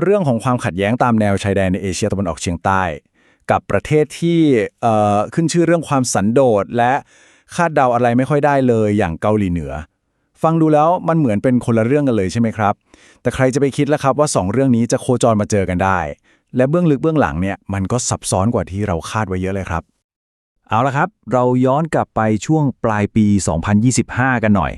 เรื่องของความขัดแย้งตามแนวชายแดนในเอเชียตะวันออกเฉียงใต้ กับประเทศที่ขึ้นชื่อเรื่องความสันโดษและคาดเดาอะไรไม่ค่อยได้เลยอย่างเกาหลีเหนือ ฟังดูแล้วมันเหมือนเป็นคนละเรื่องกันเลยใช่ไหมครับ แต่ใครจะไปคิดแล้วครับว่าสองเรื่องนี้จะโคจรมาเจอกันได้ และเบื้องลึกเบื้องหลังเนี่ยมันก็ซับซ้อนกว่าที่เราคาดไว้เยอะเลยครับ เอาละครับ เราย้อนกลับไปช่วงปลายปี 2025 กันหน่อย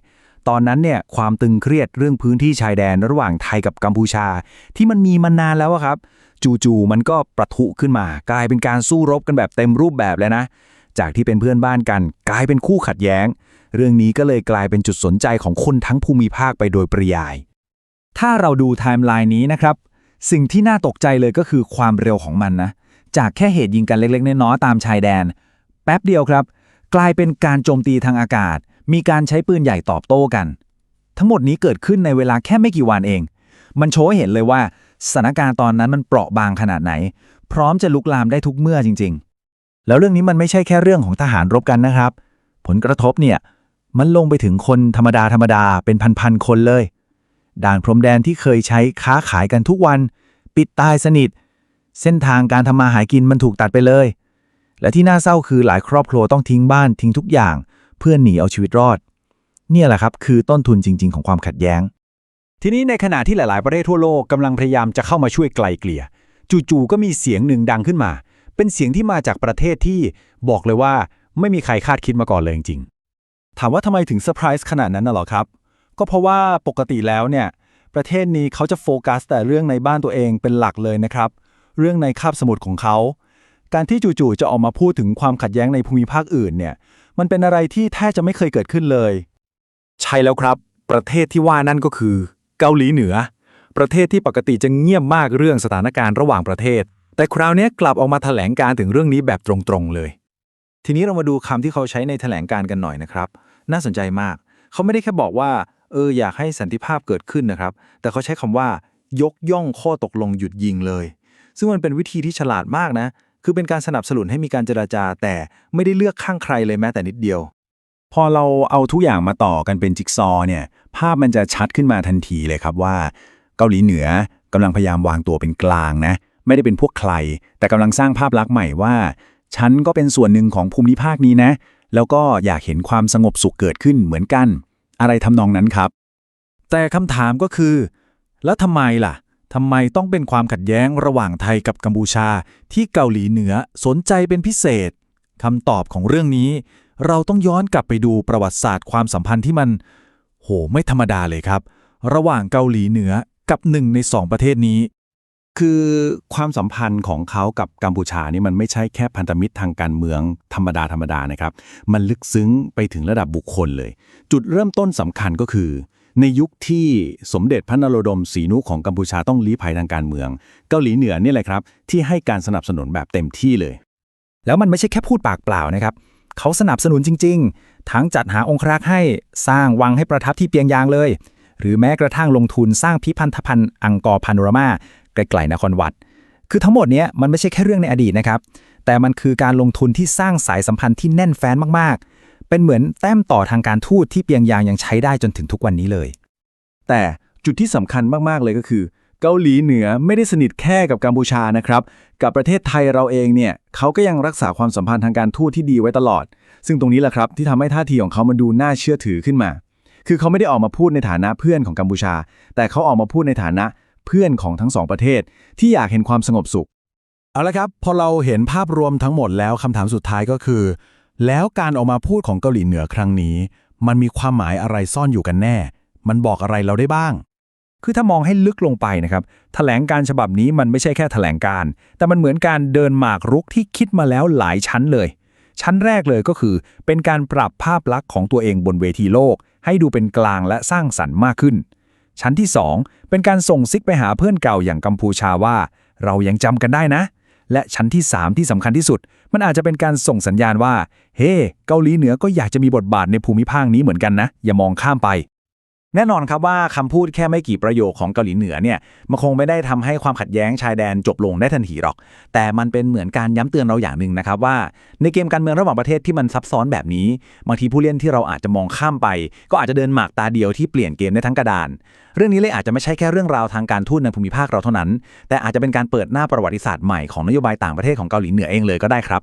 ตอนนั้นเนี่ยความตึงเครียดเรื่องพื้นที่ชายแดนระหว่างไทยกับกัมพูชา ที่มันมีมานานแล้วอะครับ จู่ๆมันก็ประทุขึ้นมา กลายเป็นการสู้รบกันแบบเต็มรูปแบบเลยนะ จากที่เป็นเพื่อนบ้านกัน กลายเป็นคู่ขัดแย้ง เรื่องนี้ก็เลยกลายเป็นจุดสนใจของคนทั้งภูมิภาคไปโดยปริยาย ถ้าเราดูไทม์ไลน์นี้นะครับ สิ่งที่น่าตกใจเลยก็คือความเร็วของมันนะจากแค่เหตุยิงกันเล็กๆน้อยๆตามชายแดน แป๊บเดียวครับ กลายเป็นการโจมตีทางอากาศ มีการใช้ปืนใหญ่ตอบโต้กัน ทั้งหมดนี้เกิดขึ้นในเวลาแค่ไม่กี่วันเอง มันโชว์ให้เห็นเลยว่าสถานการณ์ตอนนั้นมันเปราะบางขนาดไหน พร้อมจะลุกลามได้ทุกเมื่อจริง ๆ แล้วเรื่องนี้มันไม่ใช่แค่เรื่องของทหารรบกันนะครับ ผลกระทบเนี่ยมันลงไปถึงคนธรรมดาธรรมดาเป็นพันๆคนเลย ด่านพรมแดนที่เคยใช้ค้าขายกันทุกวัน ปิดตายสนิท เส้นทางการทำมาหากินมันถูกตัดไปเลย และที่น่าเศร้าคือหลายครอบครัวต้องทิ้งบ้านทิ้งทุกอย่าง เพื่อหนีเอาชีวิตรอด เนี่ยแหละครับคือต้นทุนจริง ๆ ของความขัดแย้ง ทีนี้ในขณะที่หลาย ๆ ประเทศทั่วโลกกำลังพยายามจะเข้ามาช่วยไกลเกลี่ย จู่ๆก็มีเสียงหนึ่งดังขึ้นมา เป็นเสียงที่มาจากประเทศที่บอกเลยว่าไม่มีใครคาดคิดมาก่อนเลยจริงๆถามว่าทำไมถึงเซอร์ไพรส์ขนาดนั้นน่ะหรอครับ ก็เพราะว่าปกติแล้วเนี่ย ประเทศนี้เขาจะโฟกัสแต่เรื่องในบ้านตัวเองเป็นหลักเลยนะครับ เรื่องในคาบสมุทรของเขา การที่จู่ๆจะออกมาพูดถึงความขัดแย้งในภูมิภาคอื่นเนี่ย มันเป็นอะไรที่แทบจะไม่เคยเกิดขึ้นเลย ใช่แล้วครับ ประเทศที่ว่านั่นก็คือ เกาหลีเหนือ ประเทศที่ปกติจะเงียบมากเรื่องสถานการณ์ระหว่างประเทศ แต่คราวนี้กลับออกมาแถลงการถึงเรื่องนี้แบบตรงๆเลย ทีนี้เรามาดูคำที่เขาใช้ในแถลงการกันหน่อยนะครับ น่าสนใจมาก เขาไม่ได้แค่บอกว่าเอออยากให้สันติภาพเกิดขึ้นนะครับ แต่เขาใช้คำว่ายกย่องข้อตกลงหยุดยิงเลย ซึ่งมันเป็นวิธีที่ฉลาดมากนะ คือเป็นการสนับสนุนให้มีการเจราจา แต่ไม่ได้เลือกข้างใครเลยแม้แต่นิดเดียว พอเราเอาทุกอย่างมาต่อกันเป็นจิ๊กซอว์เนี่ย ภาพมันจะชัดขึ้นมาทันทีเลยครับว่า เกาหลีเหนือกำลังพยายามวางตัวเป็นกลางนะ ไม่ได้เป็นพวกใคร แต่กำลังสร้างภาพลักษณ์ใหม่ว่าฉันก็เป็นส่วนหนึ่งของภูมิภาคนี้นะ แล้วก็อยากเห็นความสงบสุขเกิดขึ้นเหมือนกัน อะไรทำนองนั้นครับ แต่คำถามก็คือ แล้วทำไมล่ะ ทำไมต้องเป็นความขัดแย้งระหว่างไทยกับกัมพูชา ที่เกาหลีเหนือสนใจเป็นพิเศษคำตอบของเรื่องนี้ เราต้องย้อนกลับไปดูประวัติศาสตร์ความสัมพันธ์ที่มัน โหไม่ธรรมดาเลยครับ ระหว่างเกาหลีเหนือกับหนึ่งในสองประเทศนี้ คือความสัมพันธ์ของเขากับกัมพูชานี่มันไม่ใช่แค่พันธมิตรทางการเมืองธรรมดาธรรมดานะครับ มันลึกซึ้งไปถึงระดับบุคคลเลย จุดเริ่มต้นสำคัญก็คือ ในยุคที่สมเด็จพระนโรดมศรีนุของกัมพูชาต้องลี้ภัยทางการเมือง เกาหลีเหนือนี่แหละครับ ที่ให้การสนับสนุนแบบเต็มที่เลย แล้วมันไม่ใช่แค่พูดปากเปล่านะครับ เขาสนับสนุนจริง ๆ ทั้งจัดหาองครักษ์ให้สร้างวังให้ประทับที่เปียงยางเลย หรือแม้กระทั่งลงทุนสร้างพิพิธภัณฑ์อังกอร์พาโรมาไกลๆนครวัด คือทั้งหมดนี้มันไม่ใช่แค่เรื่องในอดีตนะครับแต่มันคือการลงทุนที่สร้างสายสัมพันธ์ที่แน่นแฟ้นมากๆ เป็นเหมือนแต้มต่อทางการทูตที่เปียงยางยังใช้ได้จนถึงทุกวันนี้เลย แต่จุดที่สำคัญมาก ๆ เลยก็คือ เกาหลีเหนือไม่ได้สนิทแค่กับกัมพูชานะครับ กับประเทศไทยเราเองเนี่ยเขาก็ยังรักษาความสัมพันธ์ทางการทูตที่ดีไว้ตลอด ซึ่งตรงนี้แหละครับที่ทำให้ท่าทีของเขามันดูน่าเชื่อถือขึ้นมา คือเขาไม่ได้ออกมาพูดในฐานะเพื่อนของกัมพูชา แต่เขาออกมาพูดในฐานะเพื่อนของทั้งสองประเทศ ที่อยากเห็นความสงบสุข เอาละครับ พอเราเห็นภาพรวมทั้งหมดแล้วคำถามสุดท้ายก็คือ แล้วการออกมาพูดของเกาหลีเหนือครั้งนี้ มันมีความหมายอะไรซ่อนอยู่กันแน่ มันบอกอะไรเราได้บ้าง คือถ้ามองให้ลึกลงไปนะครับแถลงการฉบับนี้มันไม่ใช่แค่แถลงการ แต่มันเหมือนการเดินหมากรุกที่คิดมาแล้วหลายชั้นเลย ชั้นแรกเลยก็คือ เป็นการปรับภาพลักษณ์ของตัวเองบนเวทีโลก ให้ดูเป็นกลางและสร้างสรรค์มากขึ้น ชั้นที่ 2 เป็นการส่งซิกไปหาเพื่อนเก่าอย่างกัมพูชาว่า เรายังจำกันได้นะ และชั้นที่ 3 ที่สำคัญที่สุด มันอาจจะเป็นการส่งสัญญาณว่า เฮ้เกาหลีเหนือก็อยากจะมีบทบาทในภูมิภาคนี้เหมือนกันนะ อย่ามองข้ามไป แน่นอนครับว่าคำพูดแค่ไม่กี่ประโยคของเกาหลีเหนือเนี่ยมันคงไม่ได้ทำให้ความขัดแย้งชายแดนจบลงได้ทันทีหรอก แต่มันเป็นเหมือนการย้ำเตือนเราอย่างหนึ่งนะครับว่า ในเกมการเมืองระหว่างประเทศที่มันซับซ้อนแบบนี้ บางทีผู้เล่นที่เราอาจจะมองข้ามไป ก็อาจจะเดินหมากตาเดียวที่เปลี่ยนเกมได้ทั้งกระดาน เรื่องนี้เลยอาจจะไม่ใช่แค่เรื่องราวทางการทูตในภูมิภาคเราเท่านั้น แต่อาจจะเป็นการเปิดหน้าประวัติศาสตร์ใหม่ของนโยบายต่างประเทศของเกาหลีเหนือเองเลยก็ได้ครับ